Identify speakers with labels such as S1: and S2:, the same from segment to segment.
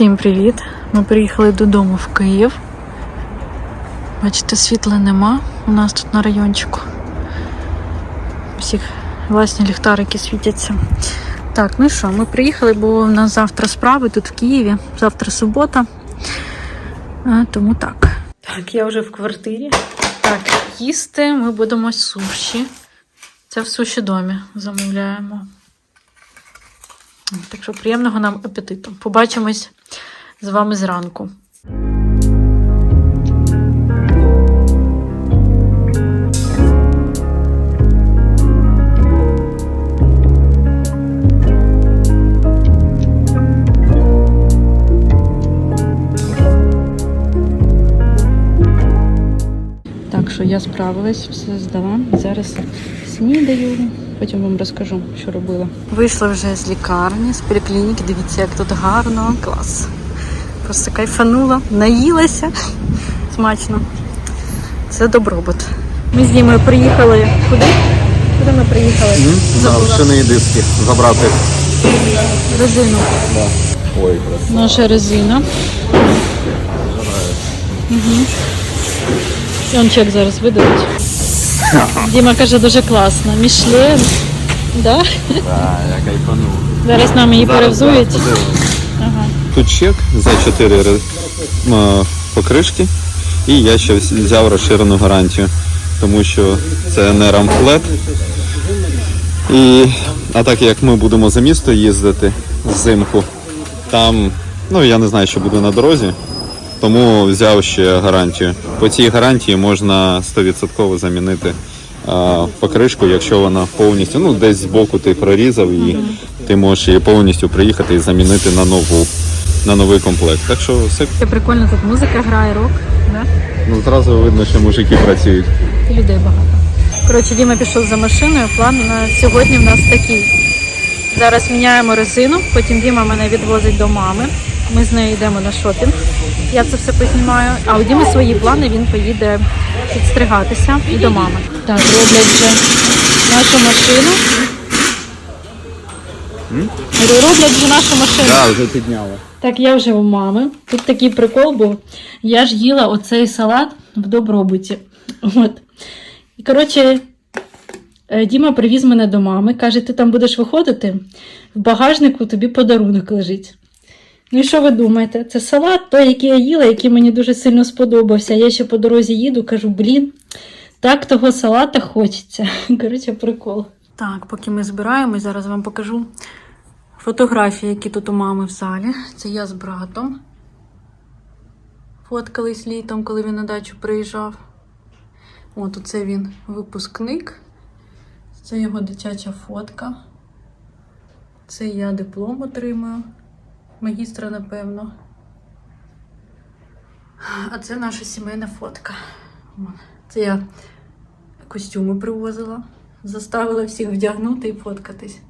S1: Всім привіт! Ми приїхали додому в Київ. Бачите, світла нема у нас тут на райончику. Всіх власні ліхтарики світяться. Так, ну що, ми приїхали, бо у нас завтра справи тут в Києві. Завтра субота. А, тому так. Так, я вже в квартирі. Так, їсти ми будемо суші. Це в суші домі замовляємо. Так що приємного нам апетиту. Побачимось з вами зранку. Так що я справилась, все здала. Зараз снідаю, потім вам розкажу, що робила. Вийшла вже з лікарні, з поліклініки. Дивіться, як тут гарно, клас. Просто кайфанула, наїлася. Смачно. Це добробут. Ми з Дімою приїхали. Куди? Куди ми приїхали?
S2: На вшини диски забрати.
S1: Резину.
S2: Ой, красиво.
S1: Наша резина. Угу. І он чек зараз видадуть. Діма каже, дуже класно. Мішлен. Да?
S2: Так, я кайфанув.
S1: Зараз нам її перевзують. Ага.
S2: Тут чек за 4 покришки. І я ще взяв розширену гарантію, тому що це не рамфлет. І, а так як ми будемо за місто їздити взимку, там, ну я не знаю, що буде на дорозі, тому взяв ще гарантію. По цій гарантії можна 100% замінити а, покришку, якщо вона повністю, ну десь збоку ти прорізав і ти можеш її повністю приїхати і замінити на нову, на новий комплект. Так що все
S1: Це прикольно, тут музика грає, рок. Да?
S2: ну, зразу видно, що мужики працюють.
S1: Людей багато. Коротше, Діма пішов за машиною. План на сьогодні в нас такий. Зараз міняємо резину, потім Діма мене відвозить до мами. Ми з нею йдемо на шопінг. Я це все познімаю. А у Діми свої плани, він поїде підстригатися і до мами. Так, роблять вже нашу машину. Роблять вже нашу машину.
S2: Так, вже підняла.
S1: Так, я вже у мами. Тут такий прикол був. Я ж їла оцей салат в добробуті. От. І коротше, Діма привіз мене до мами. Каже, ти там будеш виходити, в багажнику тобі подарунок лежить. Ну і що ви думаєте? Це салат, той, який я їла, який мені дуже сильно сподобався. Я ще по дорозі їду, кажу, блін, так того салата хочеться. Коротше, прикол. Так, поки ми збираємось, зараз вам покажу фотографії, які тут у мами в залі. Це я з братом. Фоткались літом, коли він на дачу приїжджав. От оце він випускник. Це його дитяча фотка. Це я диплом отримую. Магістра, напевно. А це наша сімейна фотка. Це я костюми привозила. Заставила всіх вдягнути і фоткатись.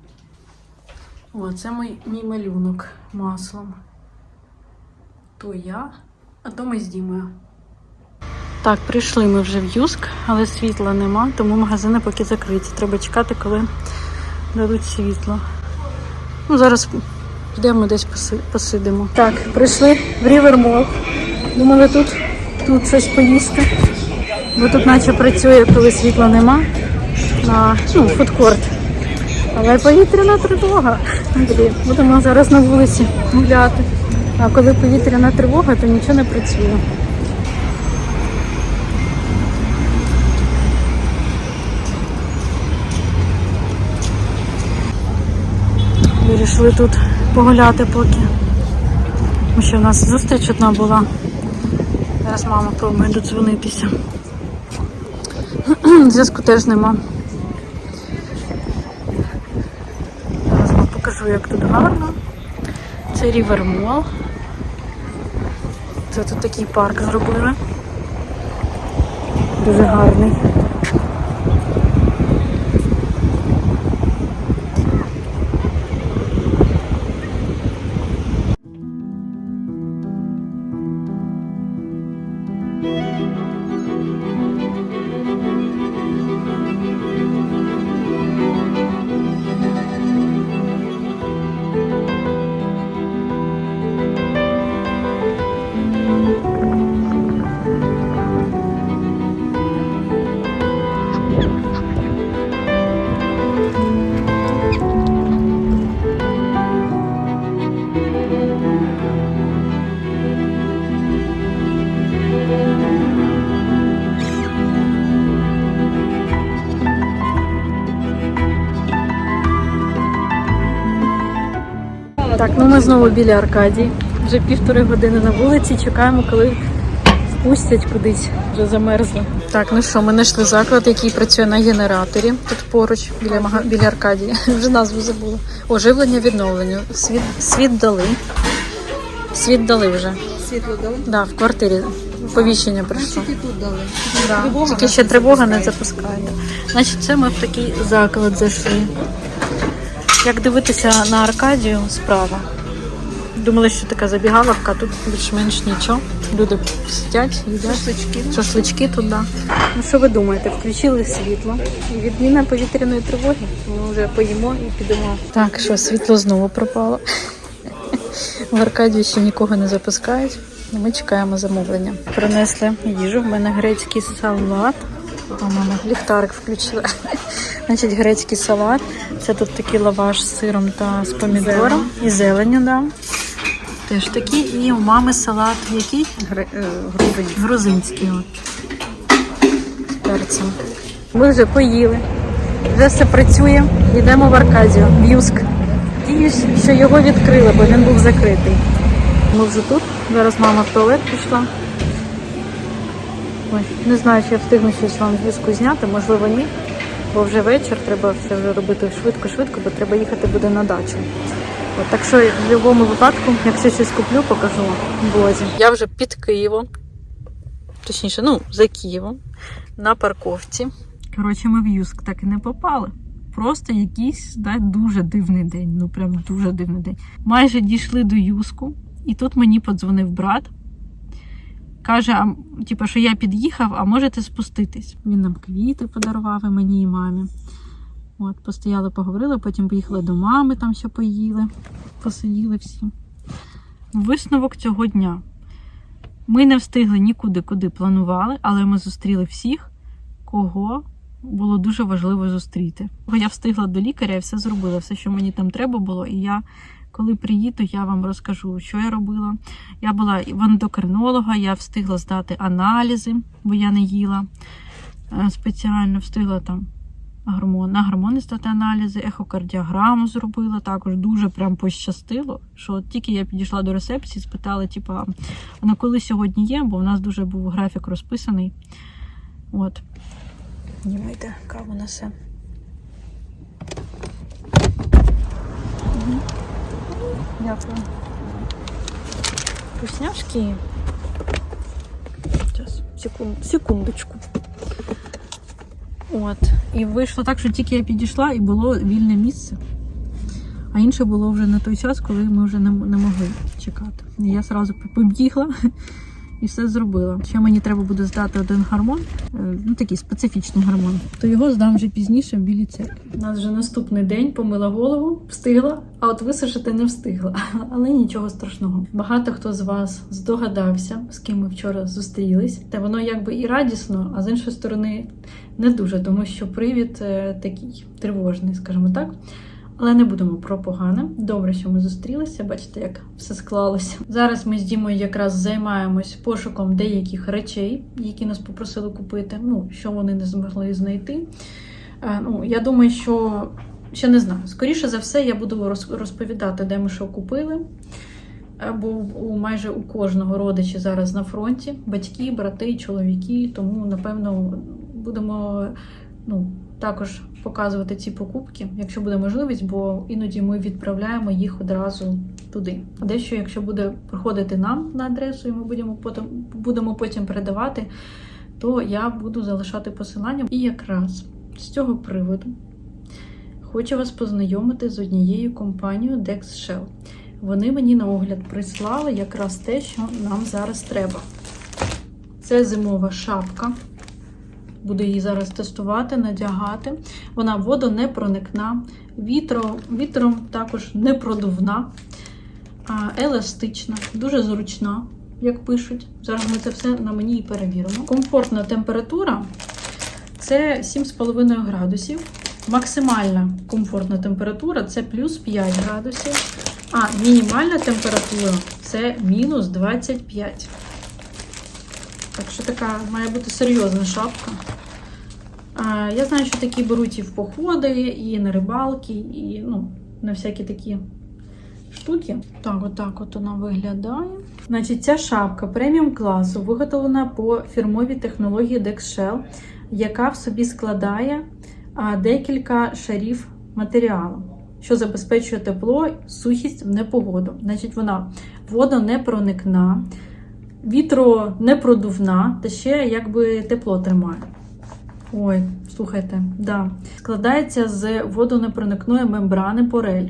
S1: О, це мій, мій малюнок маслом. То я, а то ми з Дімою. Так, прийшли ми вже в Юск, але світла нема, тому магазини поки закриті. Треба чекати, коли дадуть світло. Ну, зараз підемо десь посидимо. Так, прийшли в Рівермол. Думали тут, тут щось поїсти. Бо тут наче працює, коли світла нема. На ну, фудкорт. Але повітряна тривога. Будемо зараз на вулиці гуляти. А коли повітряна тривога, то нічого не працює. Вирішили тут погуляти поки. Тому що в нас зустріч одна була. Зараз мама пробує додзвонитися. Зв'язку теж нема. Зараз вам покажу, як тут гарно. Це Рівермол. Це тут такий парк зробили. Дуже гарний. Ми знову біля Аркадії. Вже півтори години на вулиці. Чекаємо, коли впустять кудись. Вже замерзли. Так, ну що, ми знайшли заклад, який працює на генераторі. Тут поруч, біля, мага... біля Аркадії. Вже назву забула. Оживлення відновлення. Світ, світ дали. Світ дали вже.
S3: Світло дали?
S1: Да, в квартирі. Повіщення прийшло.
S3: Тільки тут дали.
S1: Да.
S3: Тривога
S1: Тільки ще тривога не
S3: запускає.
S1: запускає. Значить, це ми в такий заклад зайшли. Як дивитися на Аркадію справа. Думали, що така забігаловка, тут більш-менш нічого. Люди сидять, їдять.
S3: Шашлички.
S1: Шашлички туди. Ну що ви думаєте? Включили світло і відміна повітряної тривоги. Ми вже поїмо і підемо. Так, що світло знову пропало. В Аркадії ще нікого не запускають. Ми чекаємо замовлення. Принесли їжу. В мене грецький салат. А мама ліхтарик включила. Значить, грецький салат. Це тут такий лаваш з сиром та з помідором і зеленю, да. Теж такий. І у мами салат який?
S3: Гри- е,
S1: Грузинський от. З перцем. Ми вже поїли. Вже все працює. Йдемо в Аркадію, в Юск. Надіюсь, що його відкрили, бо він був закритий. Ми вже тут. Зараз мама в туалет пішла. Ой, не знаю, чи я встигну щось вам з візку зняти, можливо, ні. Бо вже вечір, треба все вже робити швидко-швидко, бо треба їхати буде на дачу. Так що в будь-якому випадку, якщо щось куплю, покажу в блозі. Я вже під Києвом, точніше, ну, за Києвом, на парковці. Коротше, ми в Юск так і не попали. Просто якийсь да, дуже дивний день. Ну прям дуже дивний день. Майже дійшли до Юску, і тут мені подзвонив брат. Каже, а, типу, що я під'їхав, а можете спуститись. Він нам квіти подарував і мені і мамі. От, постояли, поговорили, потім поїхали до мами, там ще поїли, посиділи всі. Висновок цього дня. Ми не встигли нікуди, куди планували, але ми зустріли всіх, кого було дуже важливо зустріти. Бо Я встигла до лікаря і все зробила, все, що мені там треба було. І я, коли приїду, я вам розкажу, що я робила. Я була в ендокринолога, я встигла здати аналізи, бо я не їла е, спеціально, встигла там гормон, на гормони здати аналізи, ехокардіограму зробила. Також дуже прям пощастило, що от тільки я підійшла до рецепції, спитала, типу, а вона коли сьогодні є, бо у нас дуже був графік розписаний. От. Німайте каву несе. Мгм. Дякую. Вкусняшки. Зараз, секунд, секундочку. От. І вийшло так, що тільки я підійшла і було вільне місце. А інше було вже на той час, коли ми вже не, не могли чекати. І я одразу побігла і все зробила. Ще мені треба буде здати один гормон, е, ну такий специфічний гормон. То його здам вже пізніше в білій церкві. У нас вже наступний день помила голову, встигла, а от висушити не встигла. Але нічого страшного. Багато хто з вас здогадався, з ким ми вчора зустрілись. Та воно якби і радісно, а з іншої сторони не дуже, тому що привід е, такий тривожний, скажімо так. Але не будемо про погане. Добре, що ми зустрілися. Бачите, як все склалося. Зараз ми з Дімою якраз займаємось пошуком деяких речей, які нас попросили купити. Ну, що вони не змогли знайти. Е, Ну, я думаю, що ще не знаю. Скоріше за все, я буду розповідати, де ми що купили. Бо у майже у кожного родичі зараз на фронті батьки, брати, чоловіки. Тому напевно будемо ну, також показувати ці покупки, якщо буде можливість, бо іноді ми відправляємо їх одразу туди. Дещо, якщо буде приходити нам на адресу, і ми будемо потім будемо потім передавати, то я буду залишати посилання. І якраз з цього приводу хочу вас познайомити з однією компанією DexShell. Вони мені на огляд прислали якраз те, що нам зараз треба. Це зимова шапка. Буду її зараз тестувати, надягати. Вона водонепроникна, вітро, вітром також непродувна, еластична, дуже зручна, як пишуть. Зараз ми це все на мені і перевіримо. Комфортна температура це 7,5 градусів. Максимальна комфортна температура це плюс 5 градусів, а мінімальна температура це мінус 25. Так що така має бути серйозна шапка. Я знаю, що такі беруть і в походи, і на рибалки, і ну, на всякі такі штуки. Так, отак от вона виглядає. Значить, ця шапка преміум класу виготовлена по фірмовій технології DexShell, яка в собі складає декілька шарів матеріалу, що забезпечує тепло, сухість в непогоду. Значить, вона водонепроникна, вітронепродувна та ще якби тепло тримає. Ой, слухайте, да. Складається з водонепроникної мембрани порель.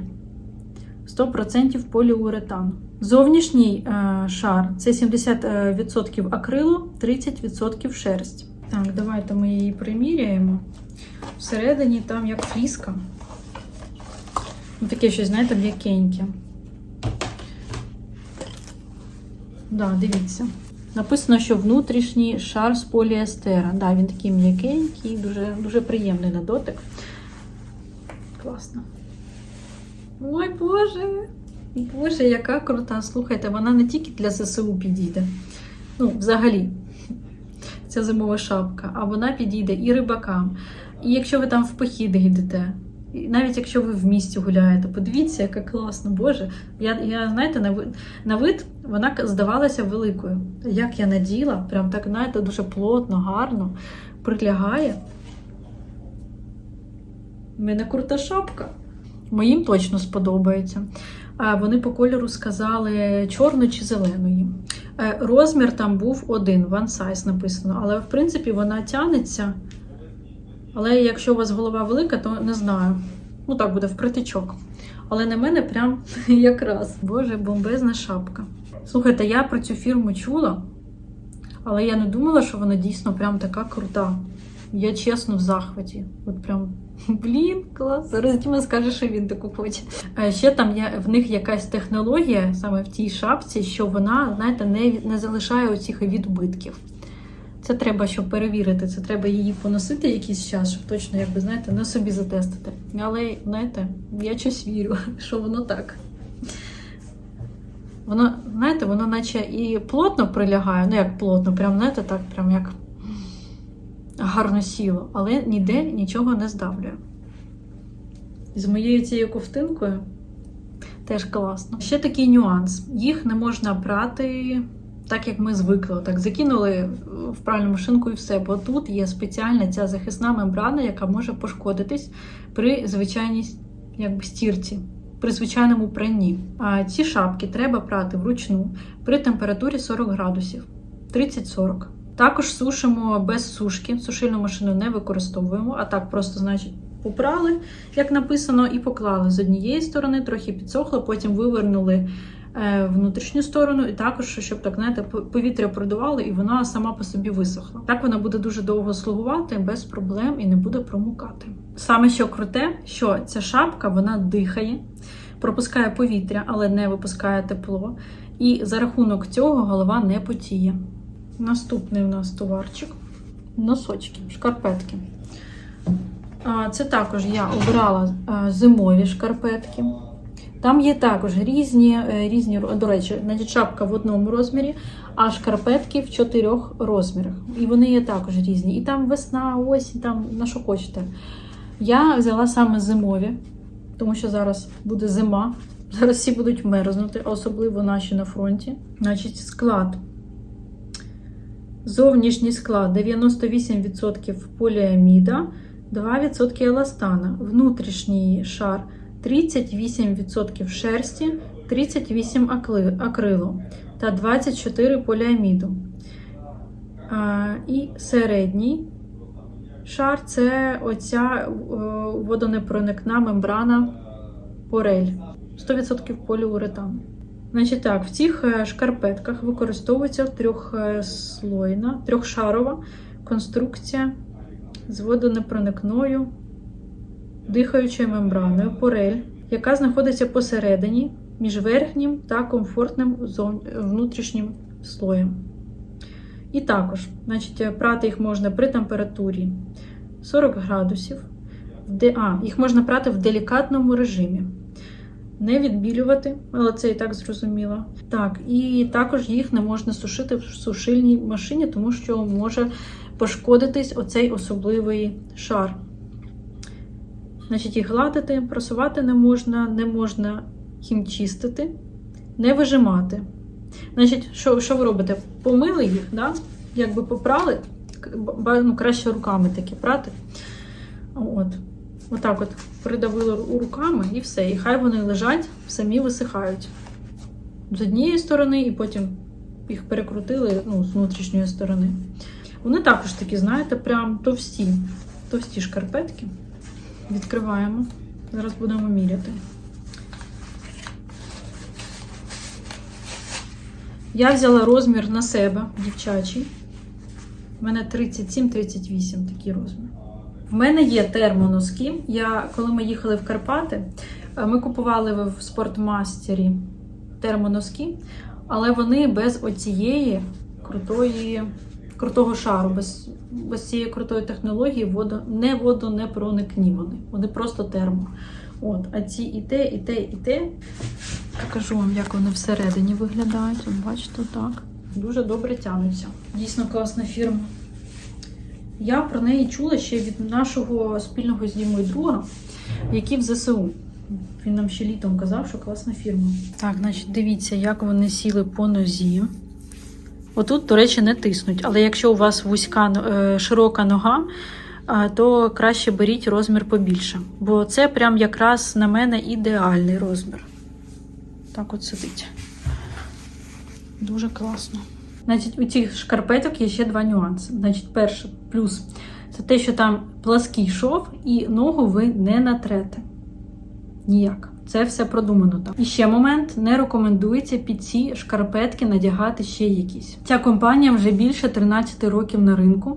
S1: 100% поліуретан. Зовнішній е, шар це 70% акрилу, 30% шерсть. Так, давайте ми її приміряємо. Всередині там як фліска. Ну, таке щось, знаєте, м'якеньке. Да, дивіться. Написано, що внутрішній шар з поліестера. Да, він такий м'якенький, дуже, дуже приємний на дотик. Класно. Ой, Боже! Боже, яка крута. Слухайте, вона не тільки для ЗСУ підійде. Ну, взагалі, ця зимова шапка, а вона підійде і рибакам. І якщо ви там в похід йдете, і навіть якщо ви в місті гуляєте, подивіться, яка класна, Боже. Я, я знаєте, на вид, на вид вона здавалася великою. Як я наділа, прям так, знаєте, дуже плотно, гарно прилягає. У мене крута шапка. Моїм точно сподобається. Вони по кольору сказали чорну чи зелену їм. Е, Розмір там був один, one size написано, але в принципі вона тянеться. Але якщо у вас голова велика, то не знаю. Ну так буде впритичок. Але на мене прям якраз. Боже, бомбезна шапка. Слухайте, я про цю фірму чула, але я не думала, що вона дійсно прям така крута. Я чесно в захваті. От прям блін, клас. Зараз Діма скаже, що він таку хоче. А ще там є в них якась технологія саме в тій шапці, що вона, знаєте, не, не залишає оцих відбитків. Це треба, щоб перевірити. Це треба її поносити якийсь час, щоб точно, якби знаєте, на собі затестити. Але знаєте, я щось вірю, що воно так. Воно, знаєте, воно наче і плотно прилягає, ну як плотно, прям знаєте, так, прям як гарно сіло, але ніде нічого не здавлює. З моєю цією ковтинкою теж класно. Ще такий нюанс: їх не можна брати так, як ми звикли. Так, закинули в пральну машинку і все. Бо тут є спеціальна ця захисна мембрана, яка може пошкодитись при звичайній якби, стірці. При звичайному пранні. А ці шапки треба прати вручну при температурі 40 градусів 30-40. Також сушимо без сушки, сушильну машину не використовуємо, а так просто, значить, попрали, як написано, і поклали з однієї сторони, трохи підсохло, потім вивернули внутрішню сторону, і також, щоб так знаєте, повітря продувало, і вона сама по собі висохла. Так вона буде дуже довго слугувати без проблем і не буде промукати. Саме що круте, що ця шапка вона дихає, пропускає повітря, але не випускає тепло. І за рахунок цього голова не потіє. Наступний у нас товарчик. Носочки, шкарпетки. Це також я обрала зимові шкарпетки. Там є також різні, е, різні, до речі, значить, шапка в одному розмірі, а шкарпетки в чотирьох розмірах. І вони є також різні. І там весна, осінь, там на що хочете. Я взяла саме зимові, тому що зараз буде зима. Зараз всі будуть мерзнути, особливо наші на фронті. Значить, склад. Зовнішній склад 98% поліаміда, 2% еластана. Внутрішній шар 38% шерсті, 38 акрилу та 24 поліаміду. І середній шар це оця водонепроникна мембрана порель. 100% поліуретан. Значить так, в цих е, шкарпетках використовується трьохслойна, трьохшарова конструкція з водонепроникною дихаючою мембраною порель, яка знаходиться посередині між верхнім та комфортним внутрішнім слоєм. І також, значить, прати їх можна при температурі 40 градусів. А, їх можна прати в делікатному режимі не відбілювати, але це і так зрозуміло. Так, і також їх не можна сушити в сушильній машині, тому що може пошкодитись оцей особливий шар. Значить, їх гладити, просувати не можна, не можна хімчистити, не вижимати. Значить, що, що ви робите? Помили їх, да? якби попрали, ну, краще руками такі прати. От. Отак от придавили руками і все. І хай вони лежать, самі висихають. З однієї сторони, і потім їх перекрутили ну, з внутрішньої сторони. Вони також такі, знаєте, прям товсті, товсті шкарпетки. Відкриваємо. Зараз будемо міряти. Я взяла розмір на себе, дівчачий. У мене 37-38 такий розмір. В мене є термоноски. Я, коли ми їхали в Карпати, е, ми купували в спортмастері термоноски, але вони без оцієї крутої, крутого шару, без, без цієї крутої технології воду, не воду не проникні вони. Просто термо. От, а ці і те, і те, і те. Покажу вам, як вони всередині виглядають. От Бачите, так. Дуже добре тянуться. Дійсно класна фірма. Я про неї чула ще від нашого спільного з Дімою друга, який в ЗСУ. Він нам ще літом казав, що класна фірма. Так, значить, дивіться, як вони сіли по нозі. Отут, до речі, не тиснуть, але якщо у вас вузька е, широка нога, то краще беріть розмір побільше. Бо це прям якраз на мене ідеальний розмір. Так от сидить. Дуже класно. Значить, у цих шкарпеток є ще два нюанси. Значить, перше, плюс це те, що там плаский шов, і ногу ви не натрете. Ніяк. Це все продумано там. І ще момент: не рекомендується під ці шкарпетки надягати ще якісь. Ця компанія вже більше 13 років на ринку.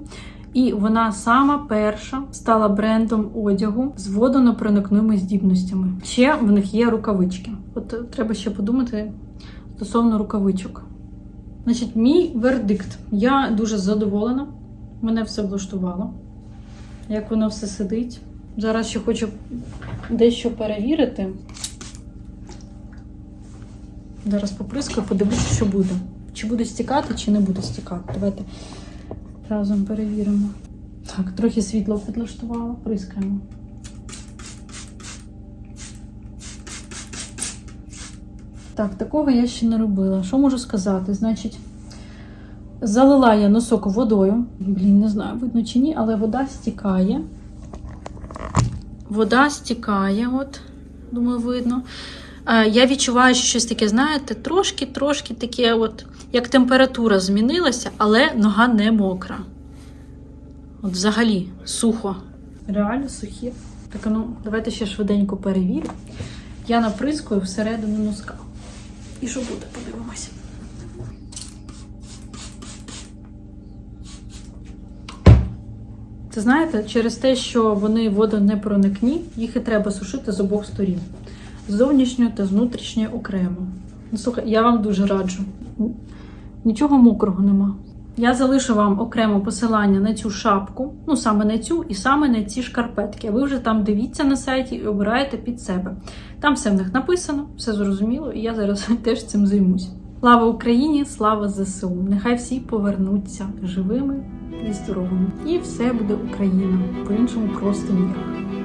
S1: І вона сама перша стала брендом одягу з водонепроникними здібностями. Ще в них є рукавички. От треба ще подумати стосовно рукавичок. Значить, мій вердикт. Я дуже задоволена. Мене все влаштувало. Як воно все сидить. Зараз ще хочу дещо перевірити. Зараз поприскаю, подивлюся, що буде. Чи буде стікати, чи не буде стікати. Давайте разом перевіримо. Так, трохи світло підлаштувала, прискаємо. Так, такого я ще не робила. Що можу сказати? Значить, залила я носок водою. Блін, не знаю, видно чи ні, але вода стікає. Вода стікає, от, думаю, видно. Я відчуваю, що щось таке, знаєте, трошки-трошки таке, от, як температура змінилася, але нога не мокра. От взагалі сухо. Реально сухі. Так, ну, давайте ще швиденько перевірю. Я наприскую всередину носка. І що буде, подивимося. Це знаєте, через те, що вони водонепроникні, їх і треба сушити з обох сторін. З зовнішньої та з внутрішньої окремо. Ну, слухай, я вам дуже раджу. Нічого мокрого нема. Я залишу вам окремо посилання на цю шапку, ну саме на цю і саме на ці шкарпетки. Ви вже там дивіться на сайті і обираєте під себе. Там все в них написано, все зрозуміло, і я зараз теж цим займусь. Слава Україні, слава ЗСУ! Нехай всі повернуться живими і здоровими. І все буде Україна, по-іншому просто ніяк.